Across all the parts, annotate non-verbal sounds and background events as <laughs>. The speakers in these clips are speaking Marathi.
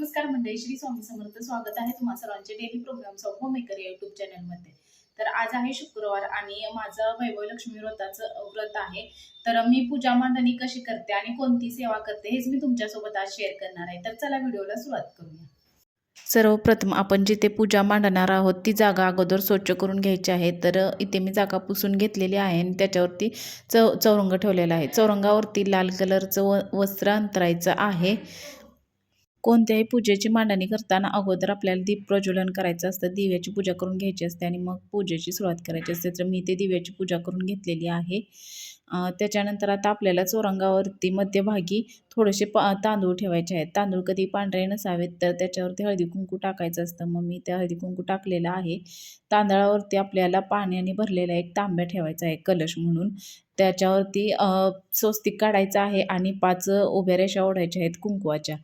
नमस्कार मंडळी श्री स्वामी समर्थ स्वागत आहे तुम्हा सर्वांचे डेली प्रोग्राम्स ऑफ होमेकर या युट्यूब चॅनलमध्ये तर आज आहे शुक्रवार आणि माझं वैभव लक्ष्मी व्रताचं व्रत आहे. तर मी पूजा मांडणी कशी करते आणि कोणती सेवा करते हेच मी तुमच्यासोबत आज शेअर करणार आहे. तर चला व्हिडिओला सुरुवात करूया. सर्वप्रथम आपण जिथे पूजा मांडणार आहोत ती जागा अगोदर स्वच्छ करून घ्यायची आहे. तर इथे मी जागा पुसून घेतलेली आहे आणि त्याच्यावरती चौ चौरंग ठेवलेला आहे. चौरंगावरती लाल कलरचं व वस्त्र अंतरायचं आहे. कोणत्याही पूजेची मांडणी करताना अगोदर आपल्याला दीप प्रज्वलन करायचं असतं. दिव्याची पूजा करून घ्यायची असते आणि मग पूजेची सुरुवात करायची असते. तर मी ते दिव्याची पूजा करून घेतलेली आहे. त्याच्यानंतर आता आपल्याला चोरंगावरती मध्यभागी थोडेसे पा तांदूळ ठेवायचे आहेत. तांदूळ कधी पांढरे नसावेत तर त्याच्यावरती हळदी कुंकू टाकायचं असतं. मग मी त्या हळदी कुंकू टाकलेलं आहे. तांदळावरती आपल्याला पाण्याने भरलेला एक तांब्या ठेवायचा आहे कलश म्हणून. त्याच्यावरती स्वस्तिक काढायचं आहे आणि पाच उभ्या रेषा ओढायच्या आहेत कुंकवाच्या.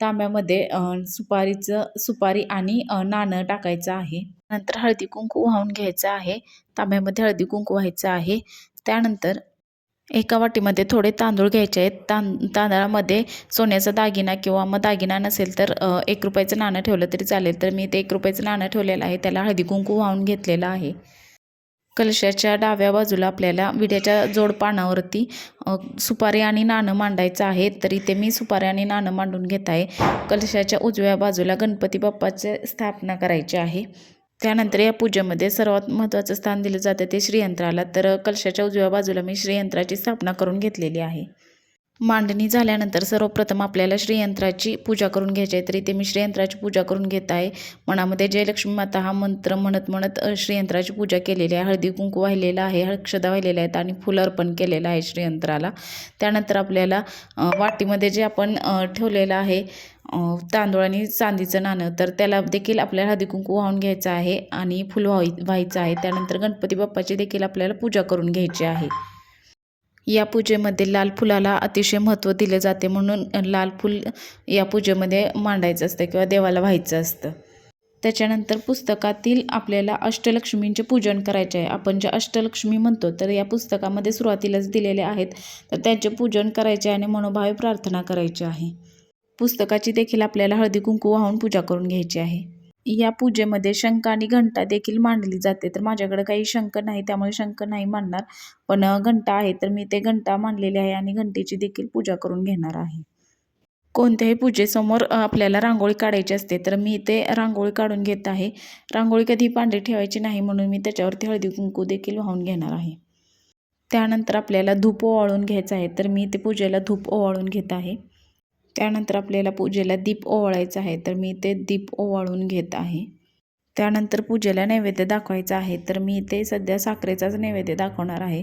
तांब्यामध्ये सुपारीचं सुपारी आणि नाणं टाकायचं आहे. नंतर हळदी कुंकू वाहून घ्यायचं आहे. तांब्यामध्ये हळदी कुंकू व्हायचं आहे. त्यानंतर एका वाटीमध्ये थोडे तांदूळ घ्यायचे आहेत. तां तांदळामध्ये सोन्याचा दागिना किंवा मग दागिना नसेल तर एक रुपयाचं नाणं ठेवलं तरी चालेल. तर मी ते एक रुपयाचं नाणं ठेवलेलं आहे. त्याला हळदी कुंकू वाहून घेतलेलं आहे. कलशाच्या डाव्या बाजूला आपल्याला विड्याच्या जोडपानावरती सुपारी आणि नाणं मांडायचं आहे. तर इथे मी सुपारी आणि नाणं मांडून घेत आहे. कलशाच्या उजव्या बाजूला गणपती बाप्पाचे स्थापना करायची आहे. त्यानंतर या पूजेमध्ये सर्वात महत्त्वाचं स्थान दिलं जातं ते श्रीयंत्राला. तर कलशाच्या उजव्या बाजूला मी श्रीयंत्राची स्थापना करून घेतलेली आहे. मांडणी झाल्यानंतर सर्वप्रथम आपल्याला श्रीयंत्राची पूजा करून घ्यायची आहे. तर इथे मी श्रीयंत्राची पूजा करून घेत आहे. मनामध्ये जयलक्ष्मी माता हा मंत्र म्हणत म्हणत श्रीयंत्राची पूजा केलेली आहे. हळदी कुंकू वाहिलेला आहे. हळक्षदा वाहिलेल्या आहेत आणि फुलं अर्पण केलेलं आहे श्रीयंत्राला. त्यानंतर आपल्याला वाटीमध्ये जे आपण ठेवलेलं आहे तांदूळ आणि चांदीचं नाणं तर त्याला देखील आपल्याला हळदी कुंकू वाहून घ्यायचं आहे आणि फुल व्हावी व्हायचं आहे. त्यानंतर गणपती बाप्पाची देखील आपल्याला पूजा करून घ्यायची आहे. या पूजेमध्ये लाल फुलाला अतिशय महत्त्व दिले जाते म्हणून लाल फूल या पूजेमध्ये मांडायचं असतं किंवा देवाला व्हायचं असतं. त्याच्यानंतर पुस्तकातील आपल्याला अष्टलक्ष्मींचे पूजन करायचे आहे. आपण जे अष्टलक्ष्मी म्हणतो तर या पुस्तकामध्ये सुरुवातीलाच दिलेले आहेत. तर त्यांचे पूजन करायचे आणि मनोभावे प्रार्थना करायची आहे. पुस्तकाची देखील आपल्याला हळदी कुंकू वाहून पूजा करून घ्यायची आहे. या पूजेमध्ये शंख आणि घंटा देखील मांडली जाते. तर माझ्याकडे काही शंख नाही त्यामुळे शंख नाही मांडणार. पण घंटा आहे तर मी ते घंटा मांडलेले आहे आणि घंटेची देखील पूजा करून घेणार आहे. कोणत्याही पूजेसमोर आपल्याला रांगोळी काढायची असते तर मी ते रांगोळी काढून घेत आहे. रांगोळी कधी पांढरी ठेवायची नाही म्हणून मी त्याच्यावरती हळदी कुंकू देखील वाहून घेणार आहे. त्यानंतर आपल्याला धूप ओवाळून घ्यायचं आहे तर मी ते पूजेला धूप ओवाळून घेत आहे. त्यानंतर आपल्याला पूजेला दीप ओवाळायचा आहे तर मी ते दीप ओवाळून घेत आहे. त्यानंतर पूजेला नैवेद्य दाखवायचा आहे तर मी ते सध्या साखरेचाच नैवेद्य दाखवणार आहे.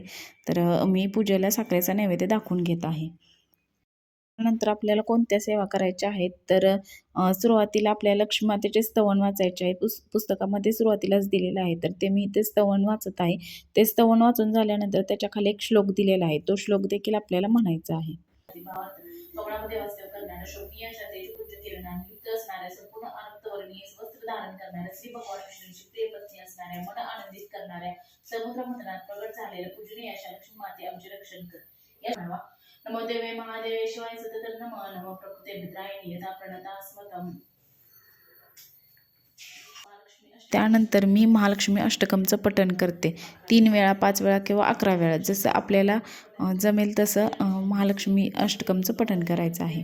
तर मी पूजेला साखरेचा नैवेद्य दाखवून घेत आहे. त्यानंतर आपल्याला कोणत्या सेवा करायच्या आहेत तर सुरुवातीला आपल्या लक्ष्मीमातेचे स्तवन वाचायचे आहे. पुस पुस्तकामध्ये सुरुवातीलाच दिलेलं आहे तर ते मी ते स्तवन वाचत आहे. ते स्तवन वाचून झाल्यानंतर त्याच्याखाली एक श्लोक दिलेला आहे. तो श्लोक देखील आपल्याला म्हणायचा आहे. कवळामध्ये वास्तव्य करणाऱ्या शोभनीय तेज उच्च युक्त असणाऱ्या संपूर्ण आनंदवर्णीय वस्त्र धारण करणाऱ्या श्री भगवान विष्णूंची प्रिय पत्नी असणाऱ्या मन आनंदित करणाऱ्या समुद्र मंथनात प्रगट झालेल्या पूजनीय अशा लक्ष्मी माते आमचे रक्षण कर. या म्हणवा नमो देवे महादेवे शिवाय सतत नम नम प्रकृते भद्रायणी यथा प्रणता स्मतम त्यानंतर मी महालक्ष्मी अष्टकमचं पठण करते. तीन वेळा पाच वेळा किंवा अकरा वेळा जसं आपल्याला जमेल तसं महालक्ष्मी अष्टकमचं पठण करायचं आहे.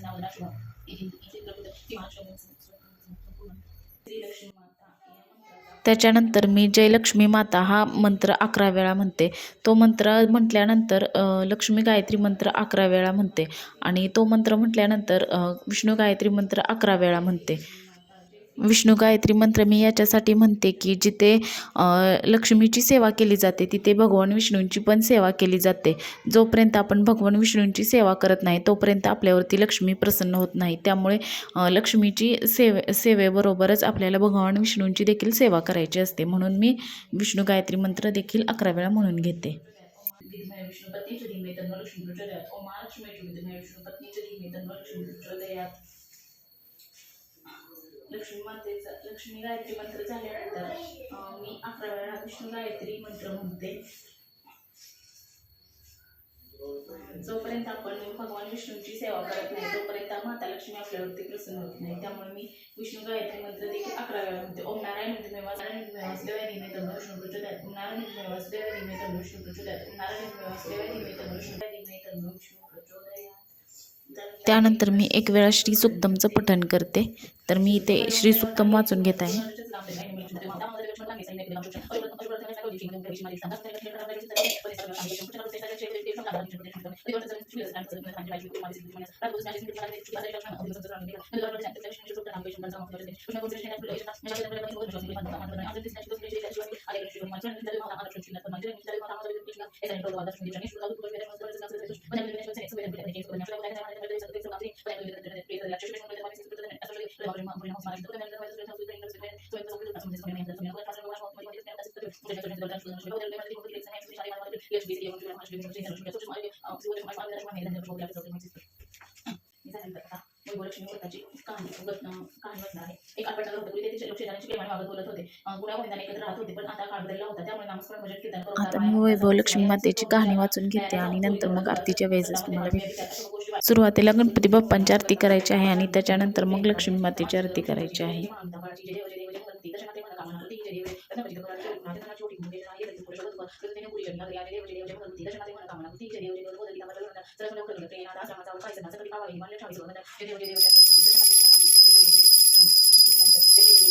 त्याच्यानंतर मी जयलक्ष्मी माता हा मंत्र अकरा वेळा म्हणते. तो मंत्र म्हटल्यानंतर लक्ष्मी गायत्री मंत्र अकरा वेळा म्हणते आणि तो मंत्र म्हटल्यानंतर विष्णू गायत्री मंत्र अकरा वेळा म्हणते. विष्णू गायत्री मंत्र मी याच्यासाठी म्हणते की जिथे लक्ष्मीची सेवा केली जाते तिथे भगवान विष्णूंची पण सेवा केली जाते. जोपर्यंत आपण भगवान विष्णूंची सेवा करत नाही तोपर्यंत आपल्यावरती लक्ष्मी प्रसन्न होत नाही. त्यामुळे लक्ष्मीची सेवे सेवेबरोबरच आपल्याला भगवान विष्णूंची देखील सेवा करायची असते. म्हणून मी विष्णू गायत्री मंत्र देखील अकरा वेळा म्हणून घेते. धीमहि विष्णुपत्नीच धीमहि तन्नो लक्ष्मी ओम महालक्ष्मी धीमहि विष्णुपत्नीच धीमहि लक्ष्मी लक्ष्मी मातेचा लक्ष्मी गायत्री मंत्र झाल्यानंतर मी अकरा वेळा विष्णू गायत्री मंत्र म्हणते. जोपर्यंत आपण भगवान विष्णूची सेवा करत नाही तोपर्यंत माता लक्ष्मी आपल्यावरती प्रसन्न होत नाही. त्यामुळे मी विष्णू गायत्री मंत्र देखील अकरा वेळा म्हणते. ओम नारायण धीमे नारायण धीमे वासुदेवाय धीमे तन्नो विष्णू प्रचोदयात्. ओम नारायण धीमे वासुदेवाय धीमे तन्नो विष्णू प्रचोदयात्. ओम नारायण धीमे वासुदेवाय धीमे विष्णू धीमे विष्णू त्यानंतर मी एक वेळा श्री सुक्तमचं पठण करते. तर मी इथे श्री सुक्तम वाचून घेत आहे लक्ष्मी व्रताची कहाणी कहाणी वाचणार आहे एक आठवडा होता पूर्वी ते शेजाऱ्यांची प्रेमाने वागत बोलत होते गुणा गोविंदाने एकत्र राहत होते पण आता काळ बदलला होता त्यामुळे नामस्मरण भजन कीर्तन करून आता मी वैभव लक्ष्मी मातेची कहाणी वाचून घेते आणि नंतर मग आरतीच्या वेळेस तुम्हाला भेटते सुरुवातीला गणपती बाप्पांची आरती करायची आहे आणि त्याच्यानंतर मग लक्ष्मी मातेची आरती करायची आहे. <laughs>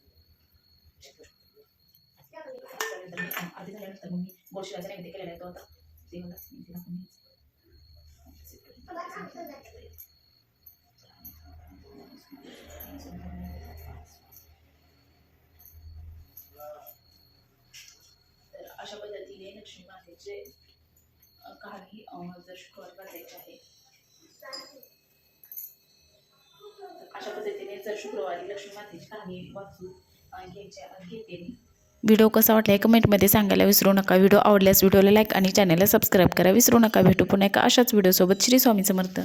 आधी झाल्यानंतर मग मी गोडशिराचा नैवेद्य केलेला आहे तो आता देवाला नैवेद्य दाखवून घ्यायचा. तर अशा पद्धतीने लक्ष्मी मातेचे अ, कहाणी अ, जर शुक्रवार वाचायची आहे तर अशा पद्धतीने जर शुक्रवारी लक्ष्मी मातेची कहाणी वाचून घेते मी. व्हिडिओ कसा वाटला आहे कमेंटमध्ये सांगायला विसरू नका. व्हिडिओ आवडल्यास व्हिडिओला लाईक आणि चॅनलला सबस्क्राईब करा. विसरू नका. भेटू पुन्हा एका अशाच व्हिडिओसोबत. श्री स्वामी समर्थ.